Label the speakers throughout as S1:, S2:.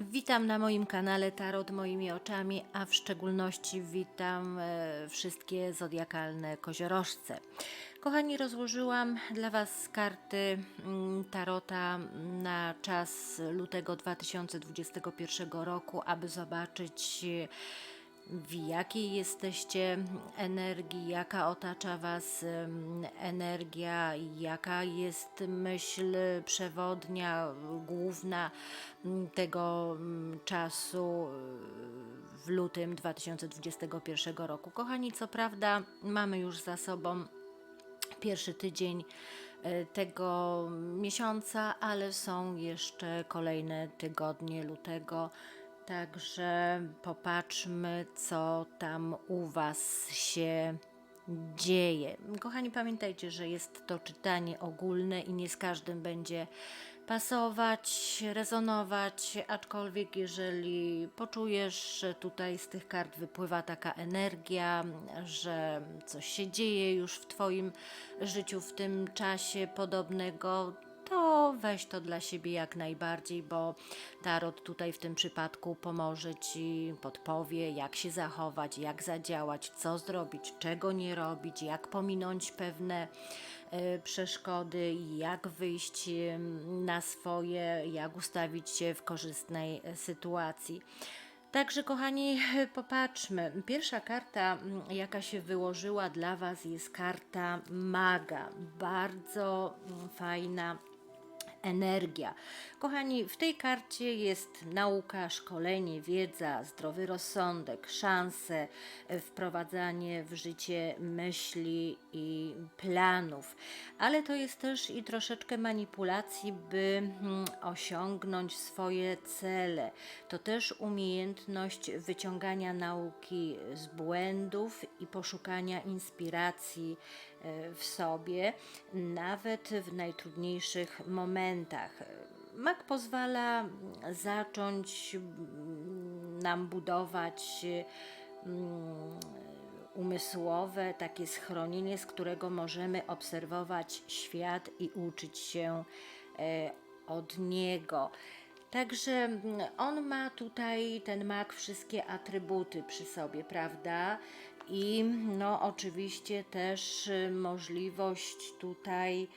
S1: Witam na moim kanale Tarot moimi oczami, a w szczególności witam e, wszystkie zodiakalne koziorożce. Kochani, rozłożyłam dla Was karty mm, Tarota na czas lutego 2021 roku, aby zobaczyć w jakiej jesteście energii, jaka otacza Was energia, jaka jest myśl przewodnia, główna m, tego m, czasu w lutym 2021 roku. Kochani, co prawda mamy już za sobą pierwszy tydzień e, tego miesiąca, ale są jeszcze kolejne tygodnie lutego. Także popatrzmy, co tam u Was się dzieje. Kochani, pamiętajcie, że jest to czytanie ogólne i nie z każdym będzie pasować, rezonować, aczkolwiek jeżeli poczujesz, że tutaj z tych kart wypływa taka energia, że coś się dzieje już w Twoim życiu w tym czasie podobnego, weź to dla siebie jak najbardziej, bo tarot tutaj w tym przypadku pomoże ci, podpowie, jak się zachować, jak zadziałać, co zrobić, czego nie robić, jak pominąć pewne e, przeszkody, jak wyjść na swoje, jak ustawić się w korzystnej e, sytuacji. Także, kochani, popatrzmy. Pierwsza karta, mm, jaka się wyłożyła dla Was, jest karta maga. Bardzo mm, fajna energia. Kochani, w tej karcie jest nauka, szkolenie, wiedza, zdrowy rozsądek, szanse, e, wprowadzanie w życie myśli i planów, ale to jest też i troszeczkę manipulacji, by mm, osiągnąć swoje cele. To też umiejętność wyciągania nauki z błędów i poszukania inspiracji e, w sobie, nawet w najtrudniejszych momentach. Mak pozwala zacząć mm, nam budować mm, umysłowe, takie schronienie, z którego możemy obserwować świat i uczyć się e, od niego. Także mm, on ma tutaj, ten mak, wszystkie atrybuty przy sobie, prawda? I no, oczywiście też y, możliwość tutaj,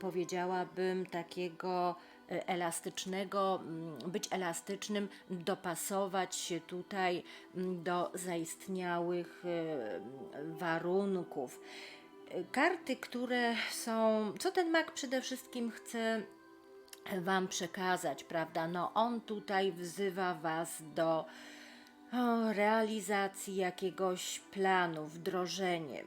S1: powiedziałabym, takiego y, elastycznego, mm, być elastycznym, dopasować się tutaj mm, do zaistniałych y, warunków. Karty, które są, co ten mak przede wszystkim chce Wam przekazać, prawda? No, on tutaj wzywa Was do o, realizacji jakiegoś planu, wdrożenie.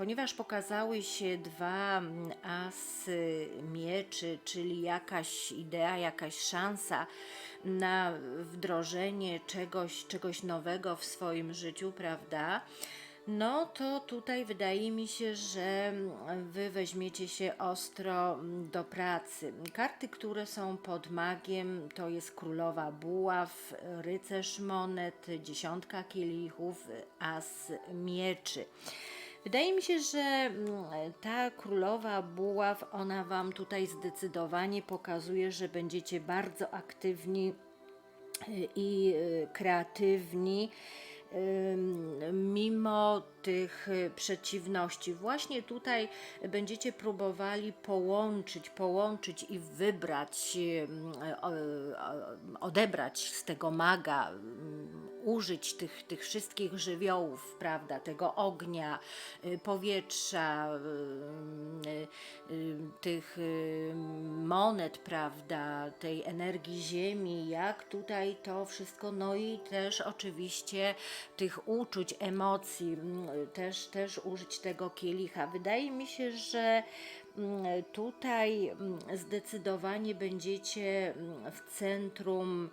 S1: Ponieważ pokazały się dwa mm, asy mieczy, czyli jakaś idea, jakaś szansa na wdrożenie czegoś, czegoś nowego w swoim życiu, prawda? No to tutaj wydaje mi się, że wy weźmiecie się ostro do pracy. Karty, które są pod magiem, to jest królowa buław, rycerz monet, dziesiątka kielichów, as mieczy. Wydaje mi się, że mm, ta królowa buław, ona wam tutaj zdecydowanie pokazuje, że będziecie bardzo aktywni y, i y, kreatywni mimo tych y, przeciwności. Właśnie tutaj będziecie próbowali połączyć, połączyć i wybrać, odebrać z tego maga, użyć tych, tych wszystkich żywiołów, prawda, tego ognia, y, powietrza, y, tych monet, prawda, tej energii ziemi, jak tutaj to wszystko, no i też oczywiście tych uczuć, emocji, mm, też, też użyć tego kielicha. Wydaje mi się, że mm, tutaj mm, zdecydowanie będziecie w centrum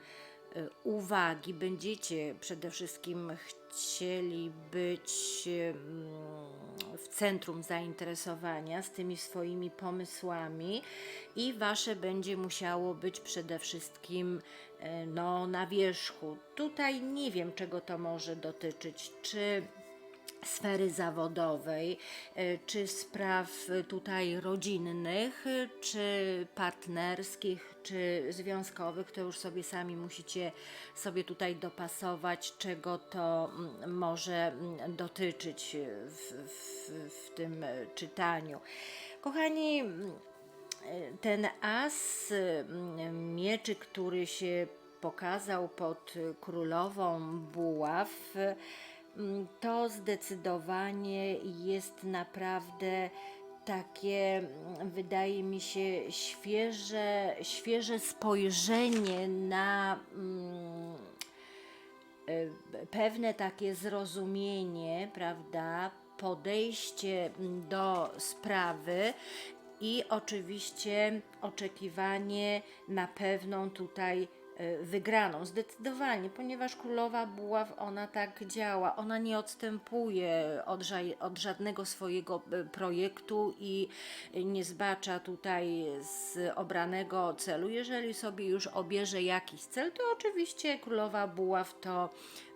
S1: y, uwagi, będziecie przede wszystkim chcieli być w centrum zainteresowania z tymi swoimi pomysłami i wasze będzie musiało być przede wszystkim no, na wierzchu. Tutaj nie wiem, czego to może dotyczyć. Czy sfery zawodowej, e, czy spraw tutaj rodzinnych, e, czy partnerskich, czy związkowych, to już sobie sami musicie sobie tutaj dopasować, czego to mm, może mm, dotyczyć w, w, w tym czytaniu. Kochani, mm, ten as mm, mieczy, który się pokazał pod królową buław, mm, to zdecydowanie jest naprawdę takie, mm, wydaje mi się, świeże, świeże spojrzenie na e, pewne takie zrozumienie, prawda, podejście do sprawy i oczywiście oczekiwanie na pewną tutaj e, wygraną. Zdecydowanie, ponieważ królowa buław, ona tak działa, ona nie odstępuje od, ża- od żadnego swojego e, projektu i nie zbacza tutaj z obranego celu. Jeżeli sobie już obierze jakiś cel, to oczywiście królowa buław to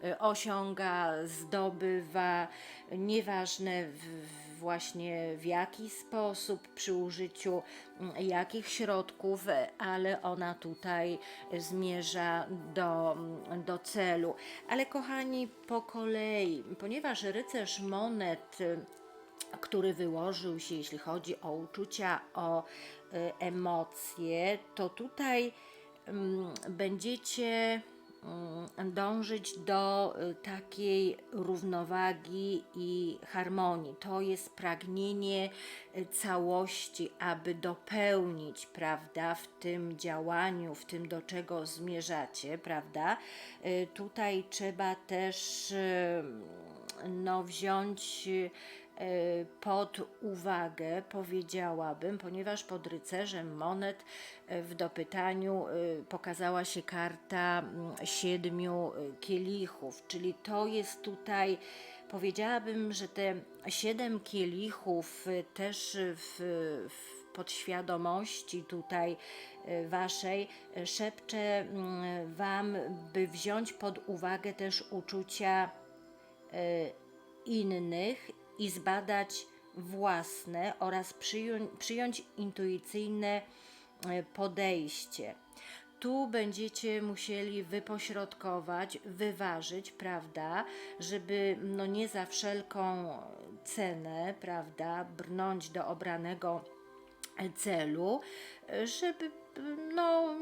S1: e, osiąga, zdobywa, nieważne w, w właśnie w jaki sposób, przy użyciu mm, jakich środków, e, ale ona tutaj zmierza do, mm, do celu. Ale kochani, po kolei, ponieważ rycerz monet y, który wyłożył się, jeśli chodzi o uczucia, o y, emocje, to tutaj mm, będziecie dążyć do y, takiej równowagi i harmonii. To jest pragnienie y, całości, aby dopełnić, prawda, w tym działaniu, w tym do czego zmierzacie, prawda. Y, Tutaj trzeba też no, wziąć pod uwagę, powiedziałabym, ponieważ pod rycerzem monet y, w dopytaniu y, pokazała się karta mm, siedmiu kielichów, czyli to jest tutaj, powiedziałabym, że te siedem kielichów też w, w podświadomości tutaj waszej szepcze mm, wam, by wziąć pod uwagę też uczucia innych i zbadać własne oraz przyjąć, przyjąć intuicyjne e, podejście. Tu będziecie musieli wypośrodkować, wyważyć, prawda, żeby no nie za wszelką cenę, prawda, brnąć do obranego celu, żeby no,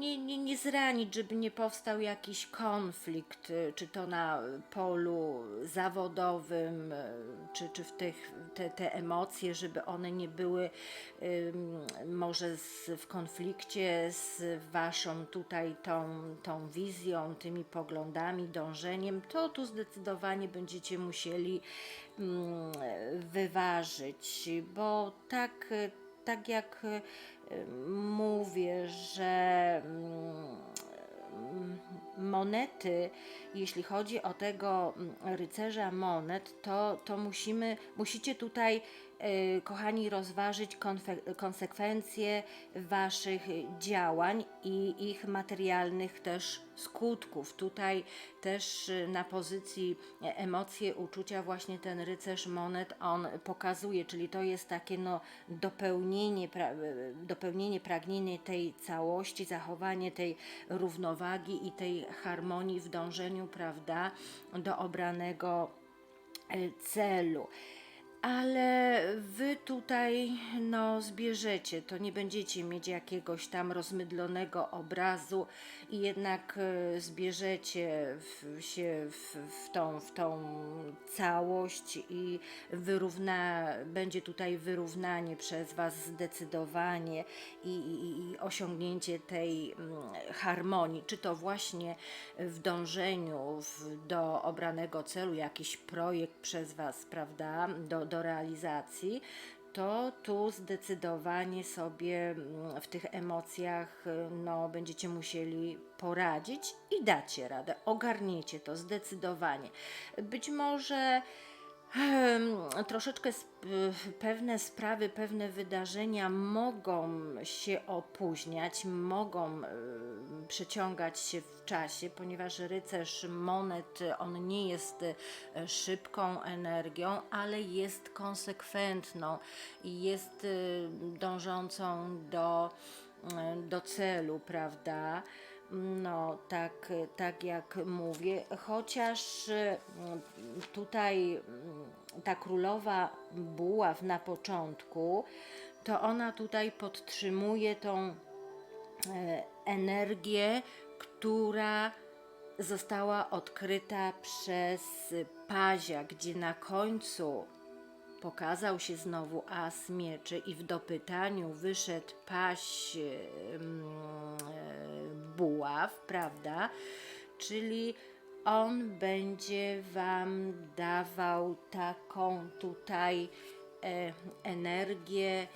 S1: nie, nie, nie zranić, żeby nie powstał jakiś konflikt, y, czy to na polu zawodowym, y, czy, czy w tych, te, te emocje, żeby one nie były może z, w konflikcie z waszą tutaj tą, tą wizją, tymi poglądami, dążeniem, to tu zdecydowanie będziecie musieli wyważyć, bo tak, tak jak y, mówię, że mm, monety, jeśli chodzi o tego mm, rycerza monet, to, to musimy, musicie tutaj, kochani, rozważyć konsekwencje waszych działań i ich materialnych też skutków. Tutaj też y, na pozycji emocje, uczucia właśnie ten rycerz monet on pokazuje, czyli to jest takie no dopełnienie, y, dopełnienie pragnienie tej całości, zachowanie tej równowagi i tej harmonii w dążeniu, prawda, do obranego y, celu. Ale wy tutaj no zbierzecie, to nie będziecie mieć jakiegoś tam rozmydlonego obrazu i jednak e, zbierzecie w, się w, w, tą, w tą całość i wyrówna, będzie tutaj wyrównanie przez was zdecydowanie i, i, i osiągnięcie tej mm, harmonii, czy to właśnie w dążeniu w, do obranego celu, jakiś projekt przez was, prawda, do, do realizacji, to tu zdecydowanie sobie mm, w tych emocjach y, no, będziecie musieli poradzić i dacie radę. Ogarniecie to zdecydowanie. Być może Troszeczkę pewne sprawy, pewne wydarzenia mogą się opóźniać, mogą przeciągać się w czasie, ponieważ rycerz monet on nie jest e, szybką energią, ale jest konsekwentną i jest e, dążącą do, e, do celu, prawda? No, tak, tak jak mówię, chociaż tutaj ta królowa buław na początku, to ona tutaj podtrzymuje tą e, energię, która została odkryta przez Pazia, gdzie na końcu pokazał się znowu as mieczy i w dopytaniu wyszedł paś e, buław, prawda? Czyli on będzie wam dawał taką tutaj e, energię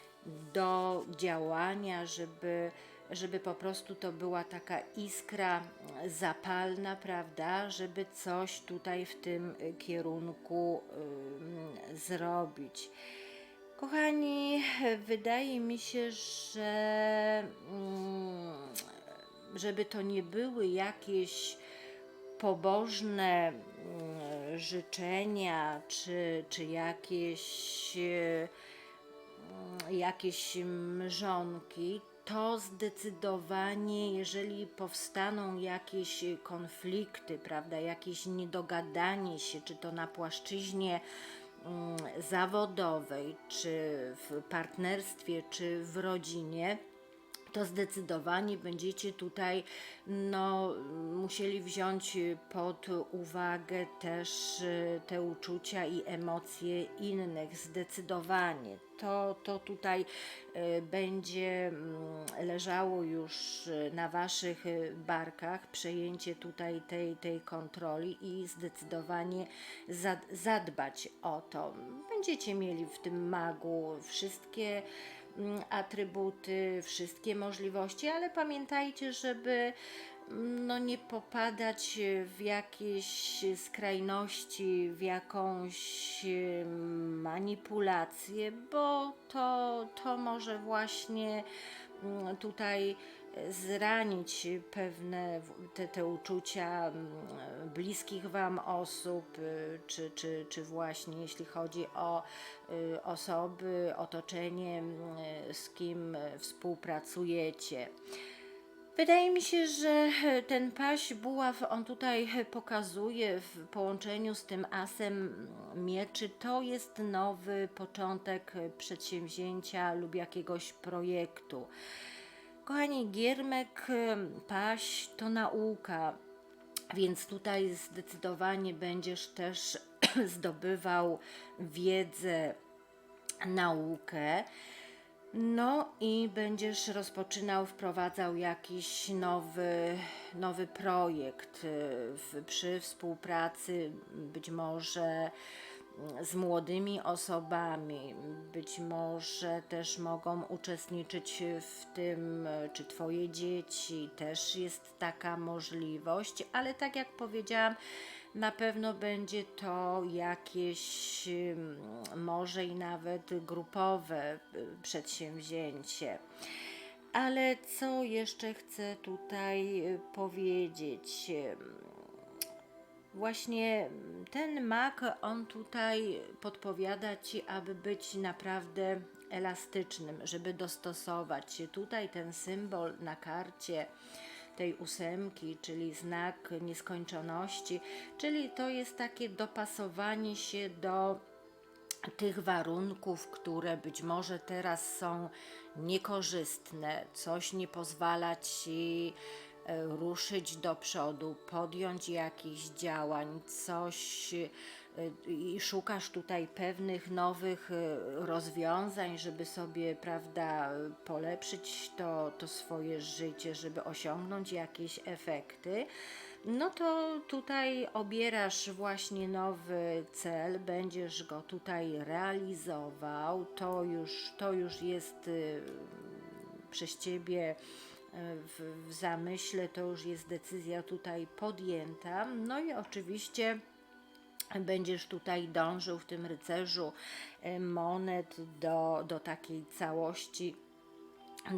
S1: do działania, żeby, żeby po prostu to była taka iskra zapalna, prawda? Żeby coś tutaj w tym y, kierunku ym, zrobić. Kochani, wydaje mi się, że mm, żeby to nie były jakieś pobożne mm, życzenia, czy, czy jakieś, e, mm, jakieś mrzonki, to zdecydowanie, jeżeli powstaną jakieś konflikty, prawda, jakieś niedogadanie się, czy to na płaszczyźnie mm, zawodowej, czy w partnerstwie, czy w rodzinie, to zdecydowanie będziecie tutaj no, musieli wziąć pod uwagę też y, te uczucia i emocje innych. Zdecydowanie. To, to tutaj y, będzie mm, leżało już y, na Waszych barkach przejęcie tutaj tej, tej kontroli i zdecydowanie za- zadbać o to. Będziecie mieli w tym magu wszystkie atrybuty, wszystkie możliwości, ale pamiętajcie, żeby mm, no, nie popadać w jakieś skrajności, w jakąś manipulację, bo to, to może właśnie mm, tutaj zranić pewne te, te uczucia mm, bliskich Wam osób, y, czy, czy, czy właśnie jeśli chodzi o y, osoby, otoczenie, mm, z kim współpracujecie. Wydaje mi się, że ten paś buław, on tutaj pokazuje w połączeniu z tym asem mieczy, to jest nowy początek przedsięwzięcia lub jakiegoś projektu. Kochani, giermek, paś to nauka, więc tutaj zdecydowanie będziesz też zdobywał wiedzę, naukę. No i będziesz rozpoczynał, wprowadzał jakiś nowy, nowy projekt y, w, przy współpracy być może z młodymi osobami, być może też mogą uczestniczyć w tym, czy Twoje dzieci, też jest taka możliwość, ale tak jak powiedziałam, na pewno będzie to jakieś może i nawet grupowe przedsięwzięcie. Ale co jeszcze chcę tutaj powiedzieć? Właśnie ten mak, on tutaj podpowiada Ci, aby być naprawdę elastycznym, żeby dostosować się. Tutaj ten symbol na karcie tej ósemki, czyli znak nieskończoności, czyli to jest takie dopasowanie się do tych warunków, które być może teraz są niekorzystne, coś nie pozwala ci ruszyć do przodu, podjąć jakichś działań, coś e, i szukasz tutaj pewnych nowych e, rozwiązań, żeby sobie, prawda, polepszyć to, to swoje życie, żeby osiągnąć jakieś efekty no to tutaj obierasz właśnie nowy cel, będziesz go tutaj realizował. To już, to już jest y, przez ciebie w, w zamyśle, to już jest decyzja tutaj podjęta. No i oczywiście będziesz tutaj dążył w tym rycerzu e, monet do, do takiej całości,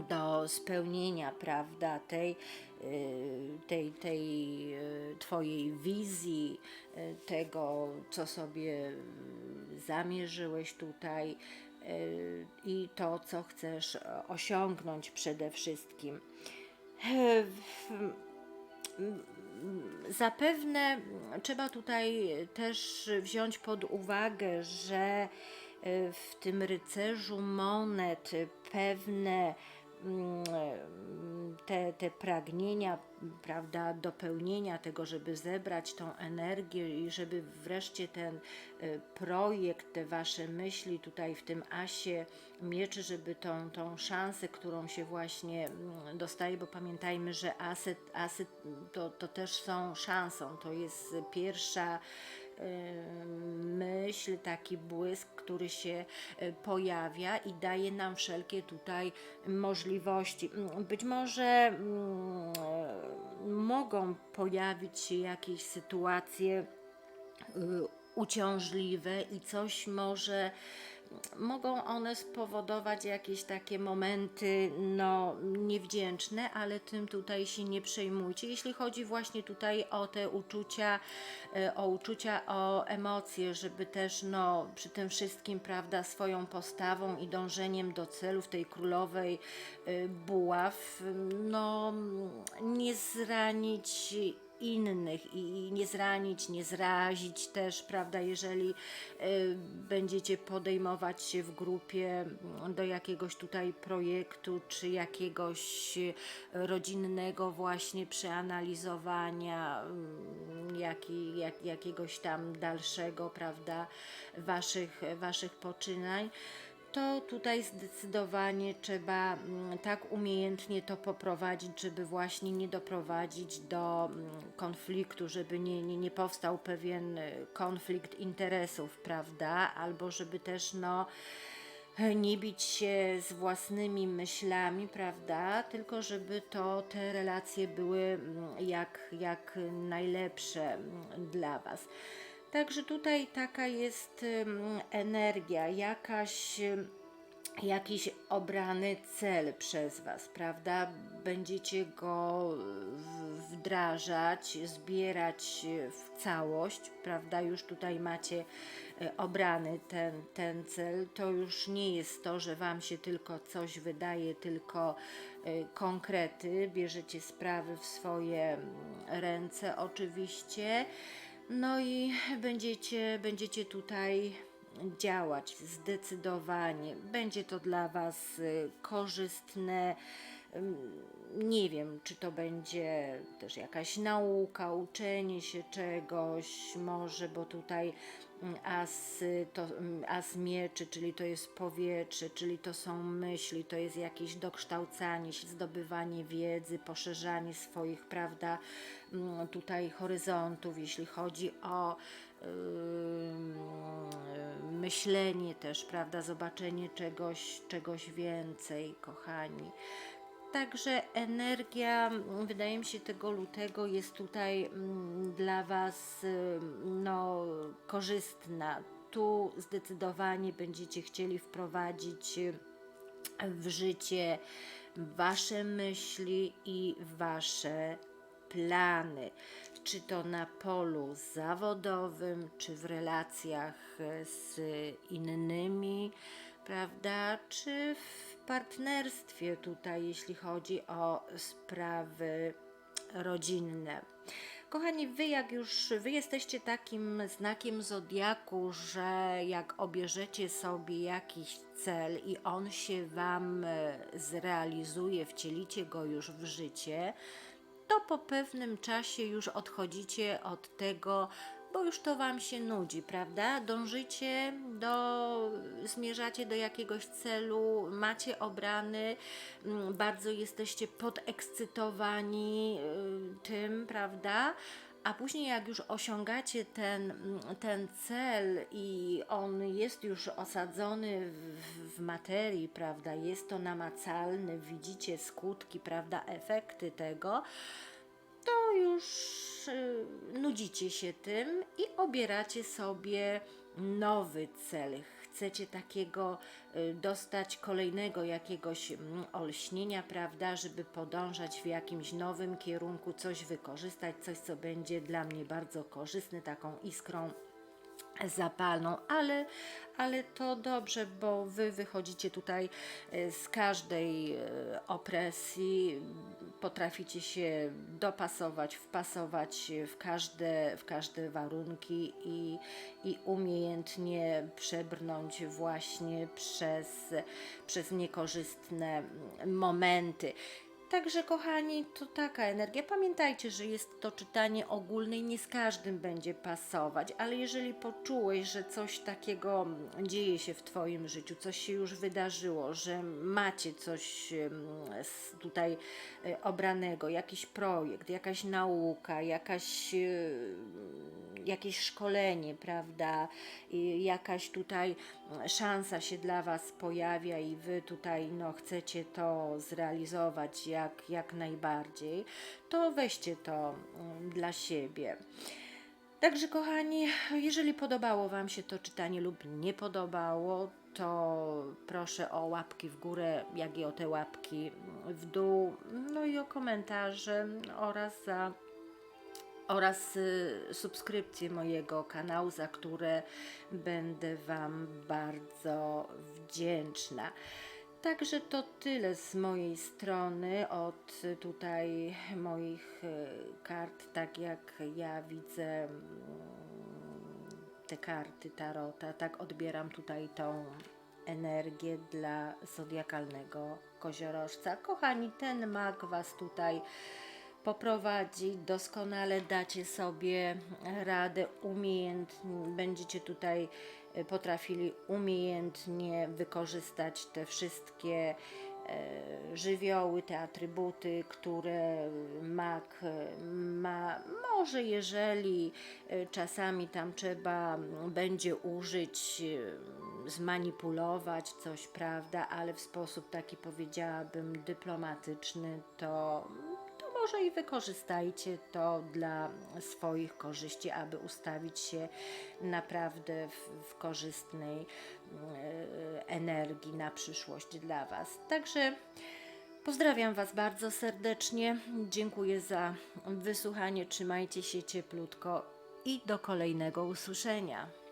S1: do spełnienia, prawda, tej, y, tej, tej y, Twojej wizji, tego, co sobie y, zamierzyłeś tutaj i to, co chcesz osiągnąć przede wszystkim. Zapewne trzeba tutaj też wziąć pod uwagę, że w tym rycerzu monet pewne te, te pragnienia, prawda, dopełnienia tego, żeby zebrać tą energię i żeby wreszcie ten e, projekt, te wasze myśli tutaj w tym asie mieczy, żeby tą, tą szansę, którą się właśnie mm, dostaje, bo pamiętajmy, że asy, asy to, to też są szansą, to jest pierwsza myśl, taki błysk, który się y, pojawia i daje nam wszelkie tutaj możliwości. Być może mm, mogą pojawić się jakieś sytuacje y, uciążliwe i coś może mogą one spowodować jakieś takie momenty no niewdzięczne, ale tym tutaj się nie przejmujcie. Jeśli chodzi właśnie tutaj o te uczucia, e, o uczucia, o emocje, żeby też no przy tym wszystkim, prawda, swoją postawą i dążeniem do celów tej królowej e, buław, no nie zranić innych i nie zranić, nie zrazić też, prawda, jeżeli y, będziecie podejmować się w grupie mm, do jakiegoś tutaj projektu, czy jakiegoś y, rodzinnego właśnie przeanalizowania mm, jaki, jak, jakiegoś tam dalszego, prawda, waszych, waszych poczynań to tutaj zdecydowanie trzeba mm, tak umiejętnie to poprowadzić, żeby właśnie nie doprowadzić do mm, konfliktu, żeby nie, nie, nie powstał pewien y, konflikt interesów, prawda? Albo żeby też no nie bić się z własnymi myślami, prawda? Tylko żeby to te relacje były mm, jak, jak najlepsze dla Was. Także tutaj taka jest energia, jakaś, jakiś obrany cel przez Was, prawda? Będziecie go wdrażać, zbierać w całość, prawda? Już tutaj macie e, obrany ten, ten cel. To już nie jest to, że Wam się tylko coś wydaje, tylko e, konkrety. Bierzecie sprawy w swoje mm, ręce, oczywiście. No i będziecie, będziecie tutaj działać zdecydowanie. Będzie to dla Was y, korzystne. Nie wiem, czy to będzie też jakaś nauka, uczenie się czegoś, może, bo tutaj as, y, to, mm, as mieczy, czyli to jest powietrze, czyli to są myśli, to jest jakieś dokształcanie się, zdobywanie wiedzy, poszerzanie swoich, prawda, mm, tutaj horyzontów, jeśli chodzi o ym, myślenie też, prawda, zobaczenie czegoś, czegoś więcej, kochani. Także energia, mm, wydaje mi się, tego lutego jest tutaj mm, dla Was ym, no, korzystna. Tu zdecydowanie będziecie chcieli wprowadzić w życie Wasze myśli i Wasze plany, czy to na polu zawodowym, czy w relacjach e, z innymi, prawda, czy w partnerstwie tutaj, jeśli chodzi o sprawy rodzinne. Kochani, wy jak już wy jesteście takim znakiem zodiaku, że jak obierzecie sobie jakiś cel i on się wam e, zrealizuje, wcielicie go już w życie, to po pewnym czasie już odchodzicie od tego, bo już to Wam się nudzi, prawda? Dążycie do, zmierzacie do jakiegoś celu, macie obrany, mm, bardzo jesteście podekscytowani y, tym, prawda? A później, jak już osiągacie ten, mm, ten cel i on jest już osadzony w, w materii, prawda? Jest to namacalny, widzicie skutki, prawda? Efekty tego, to już y, nudzicie się tym i obieracie sobie nowy cel. Chcecie takiego y, dostać kolejnego jakiegoś mm, olśnienia, prawda, żeby podążać w jakimś nowym kierunku, coś wykorzystać, coś, co będzie dla mnie bardzo korzystne, taką iskrą zapalną, ale, ale to dobrze, bo wy wychodzicie tutaj e, z każdej e, opresji, potraficie się dopasować, wpasować w każde, w każde warunki i, i umiejętnie przebrnąć właśnie przez, przez niekorzystne momenty. Także, kochani, to taka energia. Pamiętajcie, że jest to czytanie ogólne i nie z każdym będzie pasować, ale jeżeli poczułeś, że coś takiego dzieje się w Twoim życiu, coś się już wydarzyło, że macie coś tutaj e, obranego, jakiś projekt, jakaś nauka, jakaś e, jakieś szkolenie, prawda? Jakaś tutaj szansa się dla Was pojawia i Wy tutaj no, chcecie to zrealizować jak, jak najbardziej, to weźcie to mm, dla siebie. Także kochani, jeżeli podobało Wam się to czytanie lub nie podobało, to proszę o łapki w górę, jak i o te łapki w dół, no i o komentarze oraz za oraz y, subskrypcję mojego kanału, za które będę Wam bardzo wdzięczna. Także to tyle z mojej strony od tutaj moich y, kart, tak jak ja widzę mm, te karty tarota, tak odbieram tutaj tą energię dla zodiakalnego koziorożca. Kochani, ten mag Was tutaj poprowadzi, doskonale dacie sobie radę, umiejętnie, będziecie tutaj e, potrafili umiejętnie wykorzystać te wszystkie e, żywioły, te atrybuty, które mak e, ma. Może jeżeli czasami tam trzeba będzie użyć, zmanipulować coś, prawda, ale w sposób taki powiedziałabym dyplomatyczny, to może i wykorzystajcie to dla swoich korzyści, aby ustawić się naprawdę w, w korzystnej e, energii na przyszłość dla Was. Także pozdrawiam Was bardzo serdecznie. Dziękuję za wysłuchanie. Trzymajcie się cieplutko i do kolejnego usłyszenia.